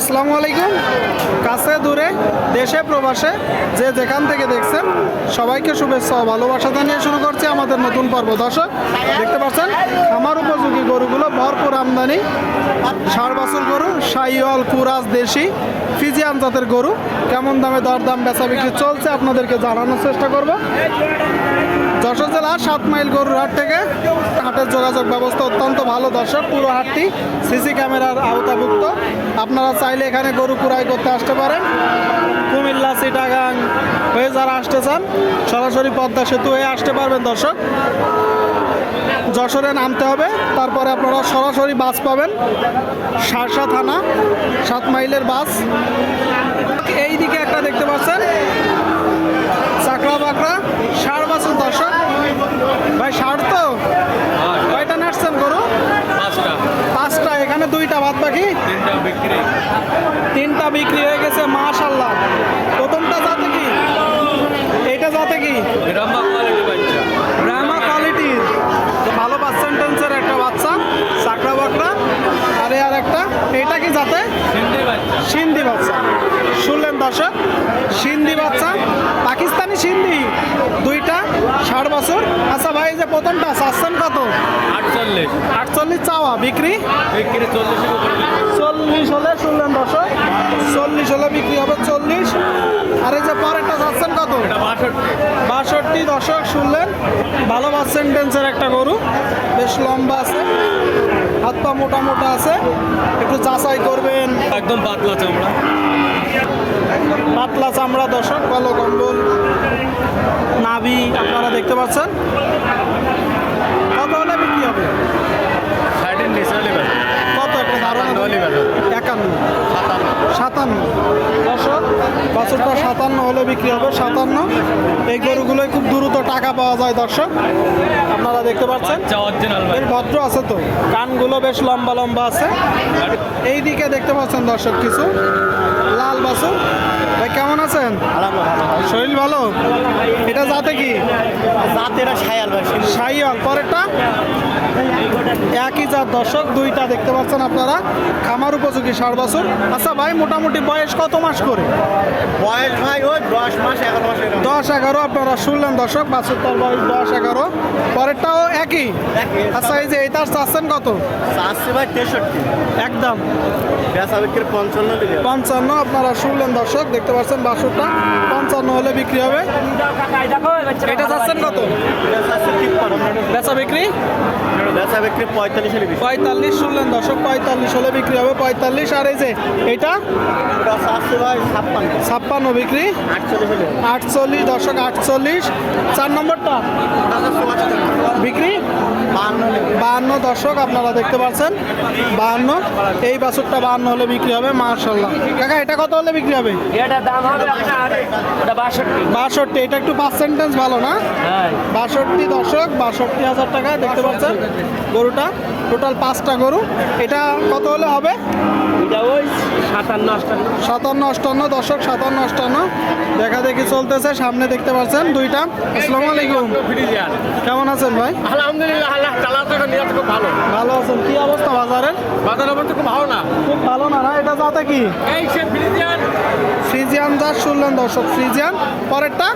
আসসালামু আলাইকুম। কাছে দূরে, দেশে, প্রবাসে, যে যেখান থেকে দেখছেন, সবাইকে শুভেচ্ছা ভালোবাসা জানিয়ে শুরু করছি আমাদের নতুন পর্ব। দর্শক, দেখতে পাচ্ছেন, আমার উপযোগী গরুগুলো ভরপুর আমদানি। ষাট বছর গরু সাইওয়াল কুরাজ দেশি, ফিজিয়ান জাতের গরু। কেমন দামে দরদাম বেচা বিক্রি চলছে আপনাদেরকে জানানোর চেষ্টা করব। যশোর জেলার সাত মাইল গরুর হাট থেকে হাটের যোগাযোগ ব্যবস্থা অত্যন্ত ভালো দর্শক। পুরো হাটটি সিসি ক্যামেরার আওতাভুক্ত। আপনারা চাইলে এখানে গরু কুড়াই করতে আসতে পারেন। কুমিল্লা সিটাগাং হয়ে যারা আসতে চান সরাসরি পদ্মা সেতু হয়ে আসতে পারবেন দর্শক। যশোরে নামতে হবে, তারপরে আপনারা সরাসরি বাস পাবেন। সারসা থানা, সাত মাইলের বাস। এই দিকে একটা দেখতে পাচ্ছেন চাকরা বাকরা ষাট বছর দর্শক। ভাই ষাট তো? কয়টা নাচছেন গরু? পাঁচটা। পাঁচটা। এখানে দুইটা বাদ বাকি? তিনটা বিক্রি। তিনটা বিক্রি হয়ে গেছে মাশাল্লাহ প্রথমটা যাতে কি? এইটা যাতে কি? ব্রাহ্মা কোয়ালিটির ভালো পার্সেন্টেন্সের একটা বাচ্চা চাকরা বাকরা। আরে আর একটা এটা কি যাতে সিন্ধি বাচ্চা। শুনলেন দর্শক? সিন্ধি দুইটা ষাট বছর। আচ্ছা ভাই যে প্রথমটা চাচ্ছেন কত? আটচল্লিশ। আটচল্লিশ চাওয়া বিক্রি? বিক্রি চল্লিশের উপরে চল্লিশ হলে শুনলেন দর্শক চল্লিশ হলে বিক্রি হবে চল্লিশ। আর এই যে পরেরটা চাচ্ছেন কত? বাষট্টি। দশক শুনলেন? ভালো পার্সেন্টেন্সের একটা গরু বেশ লম্বা আছে হাত পা মোটা মোটা আছে একটু যাচাই করবেন। একদম পাতলা চামড়া। চামড়া দর্শক ভালো কম্বল নাভি আপনারা দেখতে পাচ্ছেন। কত হলে বিক্রি হবে? কত? একটা ধারণা একান্ন। সাতান্ন। বছরটা সাতান্ন হলে বিক্রি হবে সাতান্ন। এই গরুগুলোই খুব দ্রুত টাকা পাওয়া যায় দর্শক। আপনারা দেখতে পাচ্ছেন। বেশ ভদ্র আছে তো। কানগুলো বেশ লম্বা লম্বা আছে। এই দিকে দেখতে পাচ্ছেন দর্শক কিছু। লাল বাছুর। ভাই কেমন আছেন? যাতে কি? জাতেরা সায়াল ভাই সাইয়াল পরেরটা? একই জাত দর্শক দুইটা দেখতে পাচ্ছেন আপনারা। খামার উপযোগী ষাট বছর। আচ্ছা ভাই মোটামুটি বয়স কত মাস করে? বয়স ভাই ওই দশ মাস এগারো মাস দশ এগারো আপনারা শুনলেন দর্শক বাছুরটার বয়স দশ এগারো। পরেরটাও একই। আচ্ছা এই যে এইটার চাচ্ছেন কত? চারশো ভাই তেষট্টি। একদম। পঞ্চান্ন পঞ্চান্ন আপনারা শুনলেন দর্শক দেখতে পাচ্ছেন বাছুরটা। পঞ্চান্ন হলে বিক্রি হবে। এটা চাচ্ছেন কত? বেচা বিক্রি? বেচা বিক্রি পঁয়তাল্লিশ পঁয়তাল্লিশ শুনলেন দর্শক পঁয়তাল্লিশ হলে বিক্রি হবে পঁয়তাল্লিশ। আর এই যে এটা? ছাপ্পান্ন। বিক্রি? আটচল্লিশ দশক আটচল্লিশ। চার নম্বরটা? বিক্রি? বাহান্ন দর্শক আপনারা দেখতে পাচ্ছেন। বাহান্ন। এই বাছুরটা বাহান্ন হলে বিক্রি হবে মার্শাল্লাহ কাকা এটা কত হলে বিক্রি হবে? বাষট্টি। এটা একটু পার্সেন্টেজ ভালো না? হ্যাঁ। বাষট্টি দশক বাষট্টি হাজার টাকা দেখতে পাচ্ছেন? গরুটা টোটাল পাঁচটা গরু। এটা কত হলে হবে? এটা ওই সাতান্ন অষ্টান্ন? দশক সাতান্ন অষ্টান্ন। দেখা দেখি চলতেছে সামনে দেখতে পাচ্ছেন দুইটা। আসসালামু আলাইকুম। কেমন আছেন ভাই? আলহামদুলিল্লাহ আল্লাহ তালা থেকে নিয়ে খুব ভালো। ভালো আছেন। কি অবস্থা বাজারের? বাজার অবস্থা খুব ভালো না। খুব ভালো না না? এটা যাতে কি? এই সে ফ্রিজিয়ান। ফ্রিজিয়ান যা শুনলেন দর্শক ফ্রিজিয়ান। পরেরটা?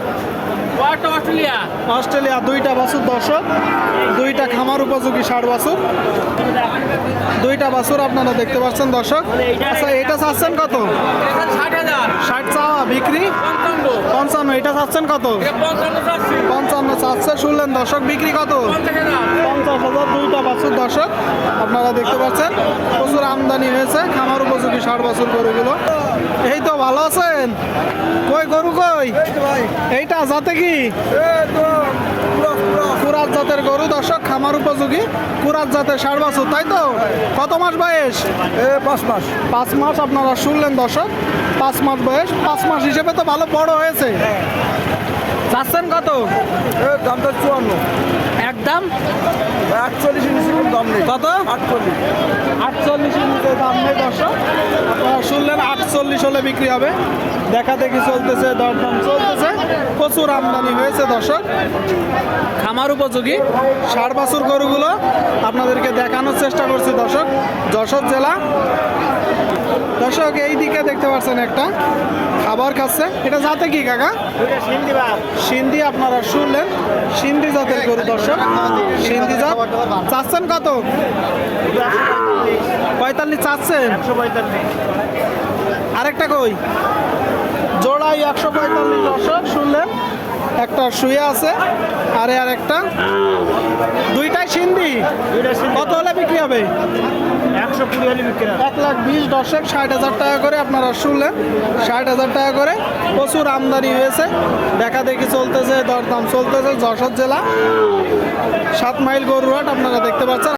অস্ট্রেলিয়া অস্ট্রেলিয়া দুইটা বাছুর দর্শক দুইটা খামার উপযোগী ষাট বাছুর। দুইটা বাছুর আপনারা দেখতে পাচ্ছেন দর্শক। আচ্ছা এটা চাচ্ছেন কত? ষাট চাওয়া বিক্রি? পঞ্চান্ন। এটা চাচ্ছেন কত? পঞ্চান্ন চাচ্ছে। শুনলেন দর্শক বিক্রি কত? পঞ্চাশ হাজার। পঞ্চাশ হাজার দুইটা বাছুর দর্শক আপনারা দেখতে পাচ্ছেন প্রচুর আমদানি হয়েছে খামার উপযোগী ষাট বাছুর গরুগুলো। এই তো ভালো আছেন? কই গরু কই? এইটা যাতে কি? কুরাত জাতের গরু দর্শক খামার উপযোগী। কুরাত জাতের ষাট বছর তাই তো? কত মাস বয়স? পাঁচ মাস। পাঁচ মাস আপনারা শুনলেন দর্শক। পাঁচ মাস বয়স পাঁচ মাস হিসেবে তো ভালো বড় হয়েছে। চাচ্ছেন কত? দামটা চুয়ান্ন। একদম? একচল্লিশ ইঞ্চি দাম নেই। কত? আটচল্লিশ। আটচল্লিশের নিচে দাম নেই দর্শক। আপনারা শুনলেন আটচল্লিশ হলে বিক্রি হবে। দেখা দেখি চলতেছে, দরদাম চলতেছে। প্রচুর আমদানি হয়েছে দর্শক। খামার উপযোগী। ষাট বাছুর গরুগুলো আপনাদেরকে দেখানোর চেষ্টা করছি দর্শক। যশোর জেলা। দর্শক এই দিকে দেখতে পাচ্ছেন একটা খাবার খাচ্ছে। এটা যাতে কি কাকা? সিন্ধি আপনারা শুনলেন। সিন্ধি জাতের গরু দর্শক। সিন্ধি জাত। চাচ্ছেন কত? পঁয়তাল্লিশ। চাচ্ছেন। আরেকটা কই? জোড়াই একশো পঁয়তাল্লিশ দর্শক শুনলেন? একটা শুয়ে আছে আরে আর একটা দুইটাই সিন্ধি। কত হলে বিক্রি হবে? একশো কুড়ি হলে বিক্রি এক লাখ বিশ দর্শক ষাট হাজার টাকা করে আপনারা শুনলেন। ষাট হাজার টাকা করে প্রচুর আমদানি হয়েছে। দেখা দেখি চলতেছে দরদাম চলতেছে যশোর জেলা। সাত মাইল গরুহাট আপনারা দেখতে পাচ্ছেন।